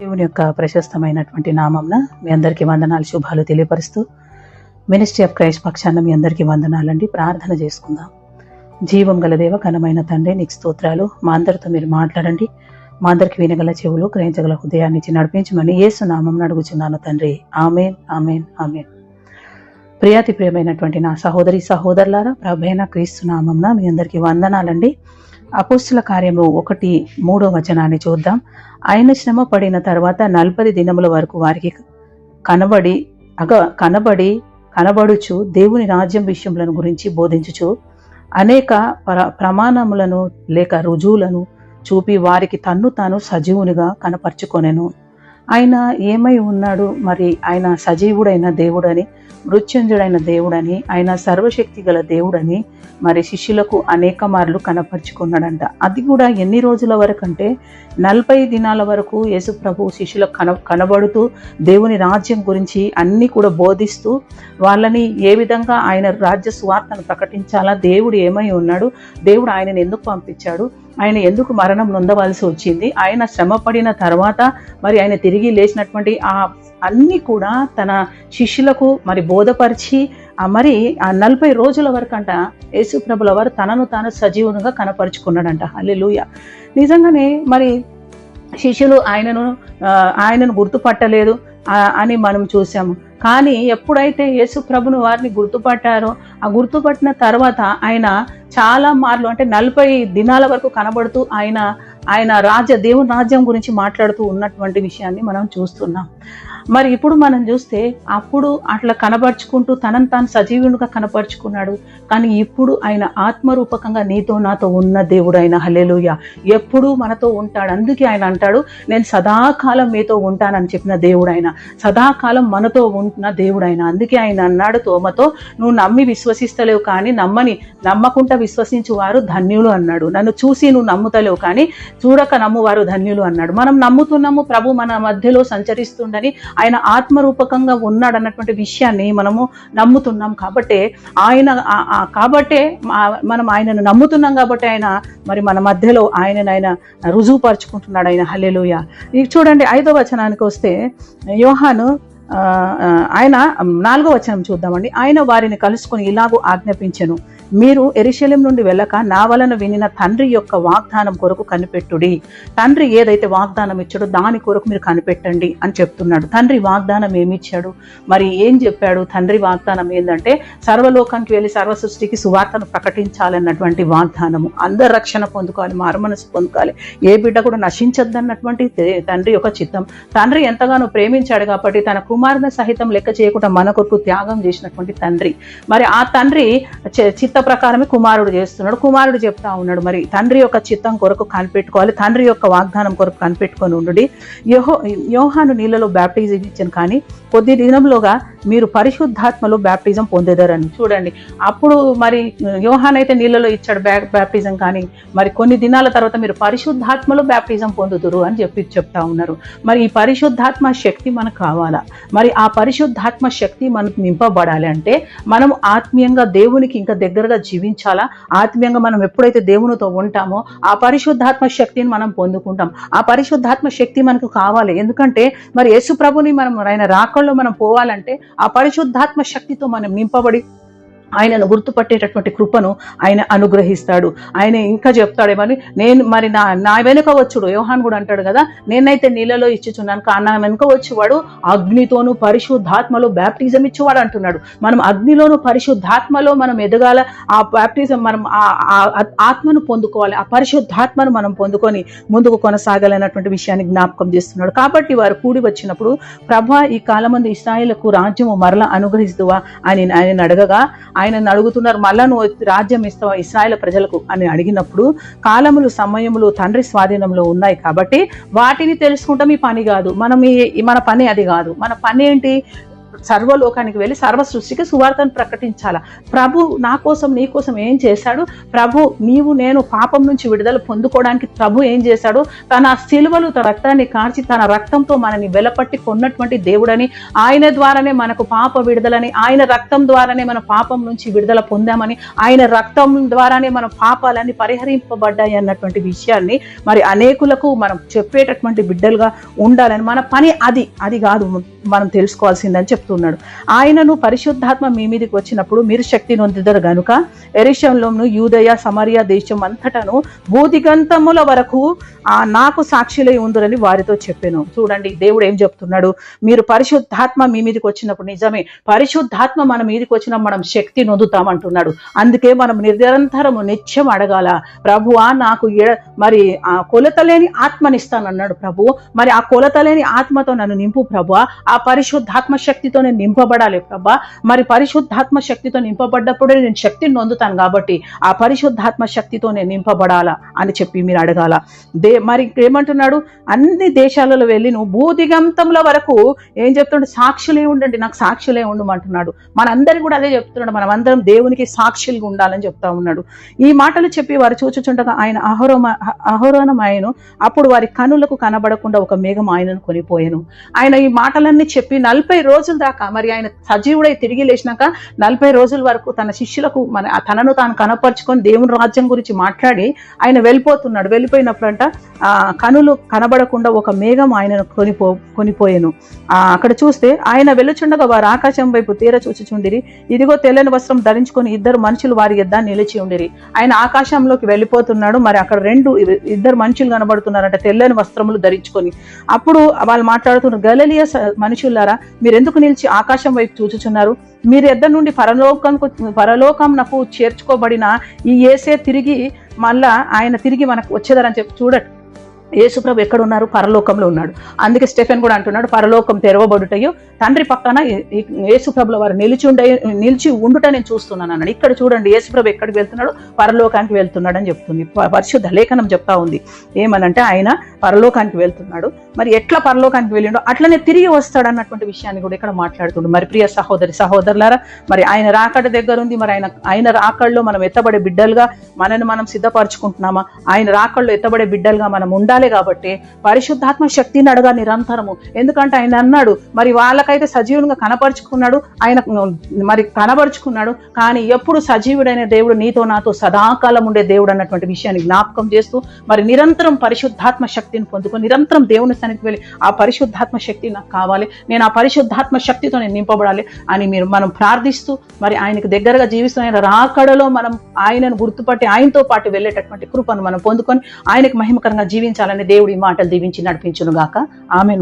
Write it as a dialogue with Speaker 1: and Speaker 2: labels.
Speaker 1: దేవుని యొక్క ప్రశస్తమైనటువంటి నామంన మీ అందరికీ వందనాలు శుభాలు తెలియపరుస్తూ మినిస్ట్రీ ఆఫ్ క్రైస్ట్ పక్షాన మీ అందరికీ వందనాలండి. ప్రార్థన చేసుకుందాం. జీవం గల దేవ ఘనమైన తండ్రి నీకు స్తోత్రాలు. మా అందరితో మీరు మాట్లాడండి. మా అందరికి వినగల చెవులు గ్రహించగల హృదయాన్ని ఇచ్చి నడిపించమని యేసు నామం అడుగుచున్నాను తండ్రి. Amen amen amen. ప్రియాతి ప్రియమైనటువంటి నా సహోదరి సహోదరులారా ప్రభైన క్రీస్తు నామంన మీ అందరికీ వందనాలండి. అపోస్తుల కార్యము ఒకటి మూడో వచనాన్ని చూద్దాం. ఆయన శ్రమ పడిన తర్వాత నలభై దినముల వరకు వారికి కనబడి అగ కనబడి కనబడుచు దేవుని రాజ్యం విషయములను గురించి బోధించుచు అనేక ప్ర ప్రమాణములను లేక రుజువులను చూపి వారికి తన్ను తాను సజీవునిగా కనపరుచుకొనెను. ఆయన ఏమై ఉన్నాడు? మరి ఆయన సజీవుడైన దేవుడని మృత్యుంజుడైన దేవుడని ఆయన సర్వశక్తి గల దేవుడని మరి శిష్యులకు అనేక మార్లు కనపరుచుకున్నాడంట. అది కూడా ఎన్ని రోజుల వరకు అంటే నలభై దినాల వరకు యేసు ప్రభు శిష్యులకు కన కనబడుతూ దేవుని రాజ్యం గురించి అన్నీ కూడా బోధిస్తూ వాళ్ళని ఏ విధంగా ఆయన రాజ్య స్వార్థను ప్రకటించాలా? దేవుడు ఏమై ఉన్నాడు? దేవుడు ఆయనను ఎందుకు పంపించాడు? ఆయన ఎందుకు మరణం నొందవలసి వచ్చింది? ఆయన శ్రమపడిన తర్వాత మరి ఆయన తిరిగి లేచినటువంటి ఆ అన్నీ కూడా తన శిష్యులకు మరి బోధపరిచి ఆ మరి ఆ నలభై రోజుల వరకు అంట యేసు ప్రభుల వారు తనను తాను సజీవునిగా కనపరుచుకున్నాడంట. హల్లెలూయా. నిజంగానే మరి శిష్యులు ఆయనను ఆయనను గుర్తుపట్టలేదు అని మనం చూసాము. కానీ ఎప్పుడైతే యేసు ప్రభును వారిని గుర్తుపట్టారో ఆ గుర్తుపట్టిన తర్వాత ఆయన చాలా మార్లు అంటే నలభై దినాల వరకు కనబడుతూ ఆయన ఆయన రాజ్య దేవుని రాజ్యం గురించి మాట్లాడుతూ ఉన్నటువంటి విషయాన్ని మనం చూస్తున్నాం. మరి ఇప్పుడు మనం చూస్తే అప్పుడు అట్లా కనపరుచుకుంటూ తనను తాను సజీవునిగా కనపరుచుకున్నాడు కానీ ఇప్పుడు ఆయన ఆత్మరూపకంగా నీతో నాతో ఉన్న దేవుడు ఆయన హలేలుయ ఎప్పుడూ మనతో ఉంటాడు. అందుకే ఆయన అంటాడు నేను సదాకాలం మీతో ఉంటానని చెప్పిన దేవుడు ఆయన సదాకాలం మనతో ఉంటున్న దేవుడు ఆయన అందుకే ఆయన అన్నాడు తోమతో నువ్వు నమ్మి విశ్వసిస్తలేవు కానీ నమ్మని నమ్మకుండా విశ్వసించు వారు ధన్యులు అన్నాడు. నన్ను చూసి నువ్వు నమ్ముతలేవు కానీ చూడక నమ్మువారు ధన్యులు అన్నాడు. మనం నమ్ముతున్నాము ప్రభు మన మధ్యలో సంచరిస్తుండని ఆయన ఆత్మరూపకంగా ఉన్నాడు అన్నటువంటి విషయాన్ని మనము నమ్ముతున్నాం కాబట్టి ఆయన కాబట్టే మనం ఆయనను నమ్ముతున్నాం కాబట్టి ఆయన మరి మన మధ్యలో ఆయనను ఆయన రుజువుపరుచుకుంటున్నాడు ఆయన. హల్లెలూయ. ఇది చూడండి ఐదో వచనానికి వస్తే యోహాను ఆయన నాలుగో వచనం చూద్దామండి. ఆయన వారిని కలుసుకొని ఇలాగూ ఆజ్ఞాపించెను. మీరు ఎరిశల్యం నుండి వెళ్ళక నా వలన వినిన తండ్రి యొక్క వాగ్దానం కొరకు కనిపెట్టుడి. తండ్రి ఏదైతే వాగ్దానం ఇచ్చాడో దాని కొరకు మీరు కనిపెట్టండి అని చెప్తున్నాడు. తండ్రి వాగ్దానం ఏమిచ్చాడు మరి ఏం చెప్పాడు? తండ్రి వాగ్దానం ఏంటంటే సర్వలోకానికి వెళ్ళి సర్వ సృష్టికి సువార్తను ప్రకటించాలన్నటువంటి వాగ్దానము. అందరు రక్షణ పొందుకోవాలి మారుమనసు పొందుకోవాలి. ఏ బిడ్డ కూడా నశించద్దన్నటువంటి తండ్రి యొక్క చిత్తం. తండ్రి ఎంతగానో ప్రేమించాడు కాబట్టి తన కుమారుని సహితం లెక్క చేయకుండా మన కొరకు త్యాగం చేసినటువంటి తండ్రి. మరి ఆ తండ్రి చిత్త ప్రకారమే కుమారుడు చేస్తున్నాడు. కుమారుడు చెప్తా ఉన్నాడు మరి తండ్రి యొక్క చిత్తం కొరకు కనిపెట్టుకోవాలి. తండ్రి యొక్క వాగ్దానం కొరకు కనిపెట్టుకొని ఉండు యోహో యోహాను నీళ్ళలో బ్యాప్టిజం ఇచ్చాను కానీ కొద్ది దినంలోగా మీరు పరిశుద్ధాత్మలో బ్యాప్టిజం పొందేదారని. చూడండి అప్పుడు మరి యోహాన్ అయితే నీళ్ళలో ఇచ్చాడు బ్యా బ్యాప్టిజం కానీ మరి కొన్ని దినాల తర్వాత మీరు పరిశుద్ధాత్మలో బ్యాప్టిజం పొందుతురు అని చెప్పి చెప్తా ఉన్నారు. మరి ఈ పరిశుద్ధాత్మ శక్తి మనకు కావాలా? మరి ఆ పరిశుద్ధాత్మ శక్తి మనకు నింపబడాలి అంటే మనం ఆత్మీయంగా దేవునికి ఇంకా దగ్గరగా జీవించాలా? ఆత్మీయంగా మనం ఎప్పుడైతే దేవునితో ఉంటామో ఆ పరిశుద్ధాత్మ శక్తిని మనం పొందుకుంటాం. ఆ పరిశుద్ధాత్మ శక్తి మనకు కావాలి. ఎందుకంటే మరి యేసు ప్రభుని మనం ఆయన రాకల్లో మనం పోవాలంటే ఆ పరిశుద్ధాత్మ శక్తితో మనం నింపబడి ఆయనను గుర్తుపట్టేటటువంటి కృపను ఆయన అనుగ్రహిస్తాడు. ఆయన ఇంకా చెప్తాడేమని నేను మరి నా నా వెనుక వచ్చుడు. యోహాన్ కూడా అంటాడు కదా నేనైతే నీళ్ళలో ఇచ్చుచున్నాను కానీ నా వెనుక వచ్చేవాడు అగ్నితోను పరిశుద్ధాత్మలో బ్యాప్టిజం ఇచ్చేవాడు అంటున్నాడు. మనం అగ్నిలోను పరిశుద్ధాత్మలో మనం ఎదగాల ఆ బ్యాప్టిజం మనం ఆ- ఆత్మను పొందుకోవాలి ఆ పరిశుద్ధాత్మను మనం పొందుకొని ముందుకు కొనసాగాలన్నటువంటి విషయాన్ని జ్ఞాపకం చేస్తున్నాడు. కాబట్టి వారు కూడి వచ్చినప్పుడు ప్రభా ఈ కాలమంది ఇస్రాయిలకు రాజ్యము మరలా అనుగ్రహిస్తువా అని ఆయన అడగగా ఆయనను అడుగుతున్నారు మళ్ళా నువ్వు రాజ్యం ఇస్తావు ఇస్రాయేల్ ప్రజలకు అని అడిగినప్పుడు కాలములు సమయములు తండ్రి స్వాధీనంలో ఉన్నాయి కాబట్టి వాటిని తెలుసుకుంటాం ఈ పని కాదు. మనం మన పని అది కాదు. మన పని ఏంటి? సర్వలోకానికి వెళ్ళి సర్వ సృష్టికి సువార్తను ప్రకటించాలా? ప్రభు నా కోసం నీ కోసం ఏం చేశాడు? ప్రభు నీవు నేను పాపం నుంచి విడుదల పొందుకోవడానికి ప్రభు ఏం చేశాడు? తన సిలువలు తన రక్తాన్ని కార్చి తన రక్తంతో మనని వెలపట్టి కొన్నటువంటి దేవుడని ఆయన ద్వారానే మనకు పాప విడుదలని ఆయన రక్తం ద్వారానే మన పాపం నుంచి విడుదల పొందామని ఆయన రక్తం ద్వారానే మన పాపాలన్నీ పరిహరింపబడ్డాయి అన్నటువంటి విషయాన్ని మరి అనేకులకు మనం చెప్పేటటువంటి బిడ్డలుగా ఉండాలని మన పని అది అది కాదు మనం తెలుసుకోవాల్సిందని చెప్తున్నాడు ఆయనను పరిశుద్ధాత్మ మీ మీదకి వచ్చినప్పుడు మీరు శక్తి నొందిదరు గనుక ఎరిశంలోను యూదయ సమరియా దేశం అంతటను భూదిగంతముల వరకు ఆ నాకు సాక్షులై ఉందరని వారితో చెప్పాను. చూడండి దేవుడు ఏం చెప్తున్నాడు? మీరు పరిశుద్ధాత్మ మీ మీదకి వచ్చినప్పుడు నిజమే పరిశుద్ధాత్మ మన మీదకి వచ్చిన మనం శక్తి నొందుతామంటున్నాడు. అందుకే మనం నిరంతరము నిత్యం అడగాల ప్రభువా నాకు మరి ఆ కొలతలేని ఆత్మనిస్తానన్నాడు ప్రభు. మరి ఆ కొలతలేని ఆత్మతో నన్ను నింపు ప్రభు. ఆ పరిశుద్ధాత్మ శక్తితో నేను నింపబడాలి ప్రభా. మరి పరిశుద్ధాత్మ శక్తితో నింపబడ్డప్పుడే నేను శక్తిని నొందుతాను కాబట్టి ఆ పరిశుద్ధాత్మ శక్తితో నేను నింపబడాలా అని చెప్పి మీరు అడగాల. దే మరి ఏమంటున్నాడు అన్ని దేశాలలో వెళ్ళి నువ్వు భూదిగంతంలో వరకు ఏం చెప్తున్నాడు సాక్షులే ఉండండి నాకు సాక్షులే ఉండమంటున్నాడు. మనందరూ కూడా అదే చెప్తున్నాడు. మనం అందరం దేవునికి సాక్షులుగా ఉండాలని చెప్తా ఉన్నాడు. ఈ మాటలు చెప్పి వారు చూచుచుండగా ఆయన అహోరమ అహరోనం ఆయను అప్పుడు వారి కనులకు కనబడకుండా ఒక మేఘం ఆయనను కొనిపోయాను. ఆయన ఈ మాటలన్నీ చెప్పి నలభై రోజుల దాకా మరి ఆయన సజీవుడై తిరిగి లేచినాక నలభై రోజుల వరకు తన శిష్యులకు మన తనను తాను కనపరుచుకొని దేవుని రాజ్యం గురించి మాట్లాడి ఆయన వెళ్ళిపోతున్నాడు. వెళ్ళిపోయినప్పుడంట కనులు కనబడకుండా ఒక మేఘం ఆయనను కొనిపో కొనిపోయాను. అక్కడ చూస్తే ఆయన వెళ్ళుచుండగా వారు ఆకాశం వైపు తీర చూచుచుండిరి. ఇదిగో తెల్లని వస్త్రం ధరించుకొని ఇద్దరు మనుషులు వారి యొద్ద నిలిచి ఉండిరి. ఆయన ఆకాశంలోకి వెళ్ళిపోతున్నాడు. మరి అక్కడ రెండు ఇద్దరు మనుషులు కనబడుతున్నారంట తెల్లని వస్త్రములు ధరించుకొని. అప్పుడు వాళ్ళు మాట్లాడుతున్నారు గలలియ మనుషులారా మీరు ఎందుకు నిలిచి ఆకాశం వైపు చూచుచున్నారు. మీరు ఎద్దరి నుండి పరలోకంకు పరలోకం నాకు చేర్చుకోబడిన ఈ ఏసే తిరిగి మళ్ళా ఆయన తిరిగి మనకు వచ్చేదారని చెప్పి చూడట్ యేసుప్రభు ఎక్కడ ఉన్నారు పరలోకంలో ఉన్నాడు. అందుకే స్టెఫెన్ కూడా అంటున్నాడు పరలోకం తెరవబడుటయో తండ్రి పక్కన యేసుప్రభుల వారు నిలిచి ఉండే నిలిచి ఉండుట నేను చూస్తున్నాను అన్నాడు. ఇక్కడ చూడండి యేసుప్రభు ఎక్కడికి వెళ్తున్నాడు? పరలోకానికి వెళ్తున్నాడు అని చెప్తుంది పరిశుద్ధ లేఖనం చెప్తా ఉంది. ఏమనంటే ఆయన పరలోకానికి వెళ్తున్నాడు. మరి ఎట్లా పరలోకానికి వెళ్ళిండో అట్లనే తిరిగి వస్తాడు అన్నటువంటి విషయాన్ని కూడా ఇక్కడ మాట్లాడుతుండు. మరి ప్రియ సహోదరి సహోదరులారా మరి ఆయన రాకడ దగ్గర ఉంది మరి ఆయన ఆయన రాకడలో మనం ఎత్తబడే బిడ్డలుగా మనని మనం సిద్ధపరచుకుంటున్నామా? ఆయన రాకడలో ఎత్తబడే బిడ్డలుగా మనం ఉండాలి కాబట్టి పరిశుద్ధాత్మ శక్తిని అడగా నిరంతరము. ఎందుకంటే ఆయన అన్నాడు మరి వాళ్ళకైతే సజీవునిగా కనపరుచుకున్నాడు ఆయన మరి కనపరుచుకున్నాడు కానీ ఎప్పుడు సజీవుడైన దేవుడు నీతో నాతో సదాకాలం ఉండే దేవుడు అన్నటువంటి విషయాన్ని జ్ఞాపకం చేస్తూ మరి నిరంతరం పరిశుద్ధాత్మ శక్తిని పొందుకొని నిరంతరం దేవుని సన్నిధికి వెళ్ళి ఆ పరిశుద్ధాత్మ శక్తి నాకు కావాలి నేను ఆ పరిశుద్ధాత్మ శక్తితో నేను నింపబడాలి అని మీరు మనం ప్రార్థిస్తూ మరి ఆయనకు దగ్గరగా జీవిస్తూ ఆయన రాకడలో మనం ఆయనను గుర్తుపట్టి ఆయనతో పాటు వెళ్ళేటటువంటి కృపను మనం పొందుకొని ఆయనకు మహిమకరంగా జీవించాలి జీవించాలని దేవుడి మాటలు దీవించి నడిపించును గాక ఆమె